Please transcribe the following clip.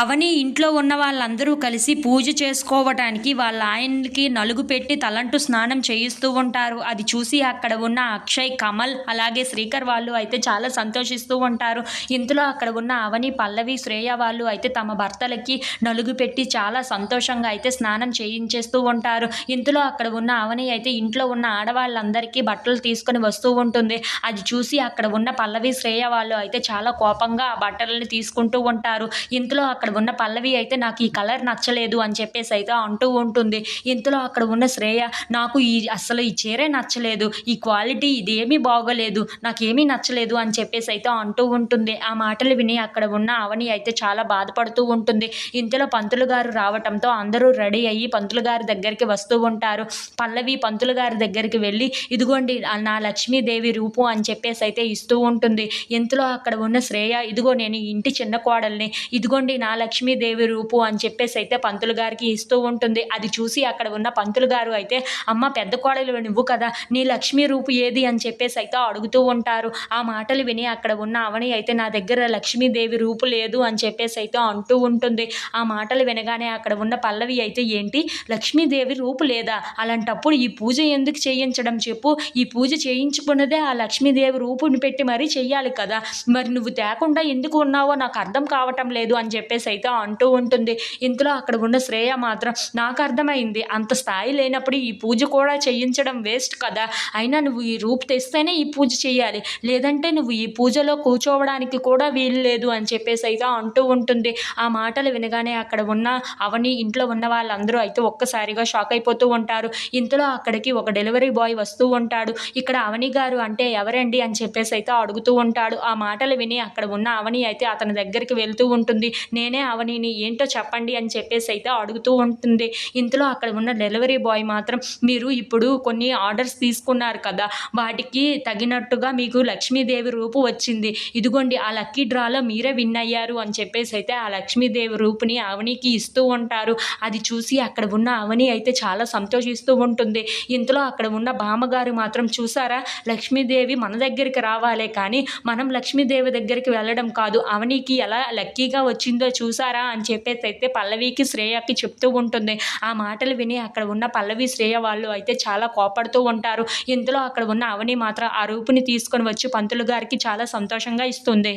అవని ఇంట్లో ఉన్న వాళ్ళందరూ కలిసి పూజ చేసుకోవటానికి వాళ్ళ ఆయనకి నలుగు పెట్టి తలంటూ స్నానం చేయిస్తూ ఉంటారు. అది చూసి అక్కడ ఉన్న అక్షయ్ కమల్ అలాగే శ్రీకర్ వాళ్ళు అయితే చాలా సంతోషిస్తూ ఉంటారు. ఇంతలో అక్కడ ఉన్న అవని పల్లవి శ్రేయ వాళ్ళు అయితే తమ భర్తలకి నలుగు పెట్టి చాలా సంతోషంగా అయితే స్నానం చేయించేస్తూ ఉంటారు. ఇంతలో అక్కడ ఉన్న అవని అయితే ఇంట్లో ఉన్న ఆడవాళ్ళందరికీ బట్టలు తీసుకొని వస్తూ ఉంటుంది. అది చూసి అక్కడ ఉన్న పల్లవి శ్రేయ వాళ్ళు అయితే చాలా కోపంగా ఆ బట్టలని తీసుకుంటూ ఉంటారు. ఇంతలో అక్కడ అక్కడ ఉన్న పల్లవి అయితే నాకు ఈ కలర్ నచ్చలేదు అని చెప్పేసి అయితే అంటూ ఉంటుంది. ఇంతలో అక్కడ ఉన్న శ్రేయ నాకు ఈ అసలు ఈ చీరే నచ్చలేదు. ఈ క్వాలిటీ ఇది ఏమీ బాగోలేదు. నాకేమీ నచ్చలేదు అని చెప్పేసి అయితే అంటూ ఉంటుంది. ఆ మాటలు విని అక్కడ ఉన్న అవని అయితే చాలా బాధపడుతూ ఉంటుంది. ఇంతలో పంతులు గారు రావటంతో అందరూ రెడీ అయ్యి పంతులు గారి దగ్గరికి వస్తూ ఉంటారు. పల్లవి పంతులు గారి దగ్గరికి వెళ్ళి ఇదిగోండి నా లక్ష్మీదేవి రూపు అని చెప్పేసి అయితే ఇస్తూ ఉంటుంది. ఇంతలో అక్కడ ఉన్న శ్రేయ ఇదిగో నేను ఇంటి చిన్న కోడల్ని. ఇదిగోండి నా లక్ష్మీదేవి రూపు అని చెప్పేసి అయితే పంతులు గారికి ఇస్తూ ఉంటుంది. అది చూసి అక్కడ ఉన్న పంతులు గారు అయితే అమ్మ పెద్ద కోడలు నువ్వు కదా నీ లక్ష్మీ రూపు ఏది? అని చెప్పేసి అయితే అడుగుతూ ఉంటారు. ఆ మాటలు విని అక్కడ ఉన్న అవని అయితే నా దగ్గర లక్ష్మీదేవి రూపు లేదు అని చెప్పేసి అయితే అంటూ ఉంటుంది. ఆ మాటలు వినగానే అక్కడ ఉన్న పల్లవి అయితే ఏంటి? లక్ష్మీదేవి రూపు లేదా? అలాంటప్పుడు ఈ పూజ ఎందుకు చేయించడం చెప్పు. ఈ పూజ చేయించుకున్నదే ఆ లక్ష్మీదేవి రూపుని పెట్టి మరీ చెయ్యాలి కదా. మరి నువ్వు తేకుండా ఎందుకు ఉన్నావో నాకు అర్థం కావటం లేదు అని చెప్పేసి అయితే అంటూ ఉంటుంది. ఇంతలో అక్కడ ఉన్న శ్రేయ మాత్రం నాకు అర్థమైంది. అంత స్థాయి లేనప్పుడు ఈ పూజ కూడా చేయించడం వేస్ట్ కదా. అయినా నువ్వు ఈ రూపు తెస్తేనే ఈ పూజ చేయాలి. లేదంటే నువ్వు ఈ పూజలో కూర్చోవడానికి కూడా వీలు లేదు అని చెప్పేసి అయితే అంటూ ఉంటుంది. ఆ మాటలు వినగానే అక్కడ ఉన్న అవని ఇంట్లో ఉన్న వాళ్ళందరూ అయితే ఒక్కసారిగా షాక్ అయిపోతూ ఉంటారు. ఇంతలో అక్కడికి ఒక డెలివరీ బాయ్ వస్తూ ఉంటాడు. ఇక్కడ అవని గారు అంటే ఎవరండి? అని చెప్పేసి అయితే అడుగుతూ ఉంటాడు. ఆ మాటలు విని అక్కడ ఉన్న అవని అయితే అతని దగ్గరికి వెళ్తూ ఉంటుంది. నేనే అవనిని ఏంటో చెప్పండి అని చెప్పేసి అయితే అడుగుతూ ఉంటుంది. ఇంతలో అక్కడ ఉన్న డెలివరీ బాయ్ మాత్రం మీరు ఇప్పుడు కొన్ని ఆర్డర్స్ తీసుకున్నారు కదా వాటికి తగినట్టుగా మీకు లక్ష్మీదేవి రూపు వచ్చింది. ఇదిగోండి ఆ లక్కీ డ్రాలో మీరే విన్ అయ్యారు అని చెప్పేసి అయితే ఆ లక్ష్మీదేవి రూపుని అవనికి ఇస్తూ ఉంటారు. అది చూసి అక్కడ ఉన్న అవని అయితే చాలా సంతోషిస్తూ ఉంటుంది. ఇంతలో అక్కడ ఉన్న బామ్మగారు మాత్రం చూసారా లక్ష్మీదేవి మన దగ్గరికి రావాలే కానీ మనం లక్ష్మీదేవి దగ్గరికి వెళ్ళడం కాదు. అవనికి ఎలా లక్కీగా వచ్చిందో చూసారా అని చెప్పేసి అయితే పల్లవికి శ్రేయకి చెప్తూ ఉంటుంది. ఆ మాటలు విని అక్కడ ఉన్న పల్లవి శ్రేయ వాళ్ళు అయితే చాలా కోపడుతూ ఉంటారు. ఇంతలో అక్కడ ఉన్న అవని మాత్రం ఆ రూపుని తీసుకొని వచ్చి పంతులు గారికి చాలా సంతోషంగా ఇస్తుంది.